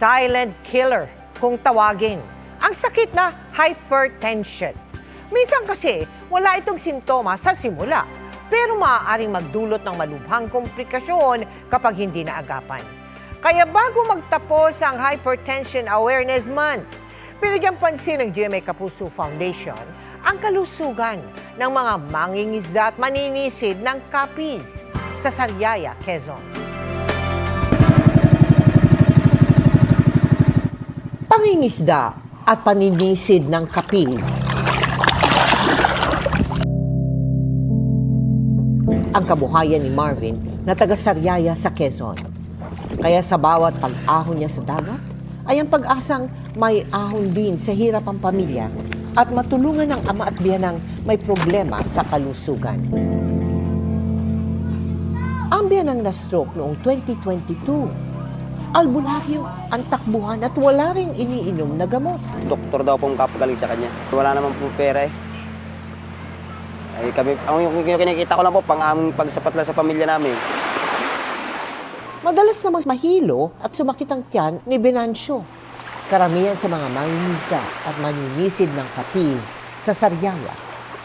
silent killer kung tawagin. Ang sakit na hypertension. Minsan kasi wala itong sintomas sa simula, pero maaaring magdulot ng malubhang komplikasyon kapag hindi naagapan. Kaya bago magtapos ang Hypertension Awareness Month, pinagyang pansin ng GMA Kapuso Foundation ang kalusugan ng mga mangingisda at maninisid ng kapis sa Sariaya, Quezon. Pangingisda at paninisid ng kapis ang kabuhayan ni Marvin na taga Sariaya sa Quezon. Kaya sa bawat pag-ahon niya sa dagat, ay ang pag-asang may ahon din sa hirap ang pamilya at matulungan ng ama at biyanang may problema sa kalusugan. Ang biyanang na-stroke noong 2022, albularyo ang takbuhan at wala ring iniinom na gamot. Doktor daw pong kapagaling sa kanya. Wala naman po pera eh. Ay kami, ang yung, yung kinikita ko lang po, pang aming pagsapat lang sa pamilya namin. Madalas namang mahilo at sumakit ang tiyan ni Venancio. Karamihan sa mga mangingisda at maninisid ng kapiz sa Sariaya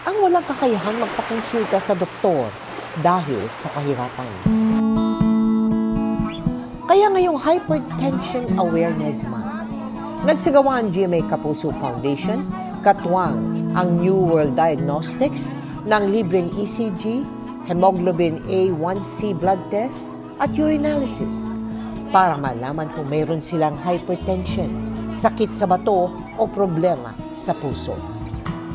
ang walang kakayahan magpakonsulta sa doktor dahil sa kahirapan. Kaya ngayong Hypertension Awareness Month, nagsagawa ang GMA Kapuso Foundation, katuwang ang New World Diagnostics ng libreng ECG, hemoglobin A1C blood test, at urinalysis para malaman kung mayroon silang hypertension, sakit sa bato o problema sa puso.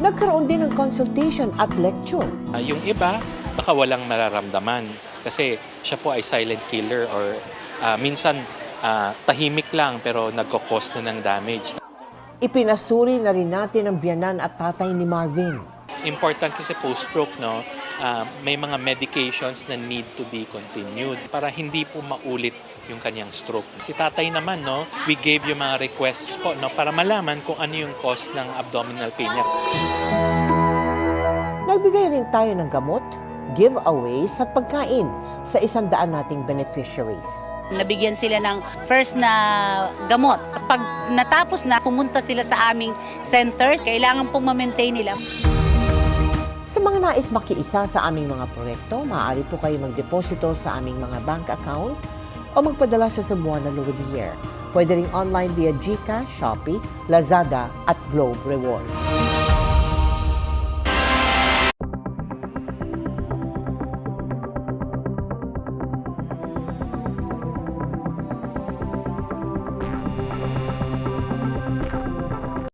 Nagkaroon din ng consultation at lecture Ah, yung iba, baka walang mararamdaman kasi siya po ay silent killer or ah, minsan ah, tahimik lang pero nagkakos na ng damage. Ipinasuri na rin natin ang biyanan at tatay ni Marvin. Important kasi post-stroke, no, ah, may mga medications na need to be continued para hindi po maulit yung kanyang stroke. Si tatay naman, no, we gave yung mga requests po, no, para malaman kung ano yung cause ng abdominal pain niya. Nagbigay rin tayo ng gamot, giveaways at pagkain sa isang daan nating beneficiaries. Nabigyan sila ng first na gamot. Pag natapos na, pumunta sila sa aming center. Kailangan pong ma-maintain nila. Sa mga nais makiisa sa aming mga proyekto, maaari po kayo magdeposito sa aming mga bank account o magpadala sa Cebuana Louvrier. Pwede rin online via GCash, Shopee, Lazada at Globe Rewards.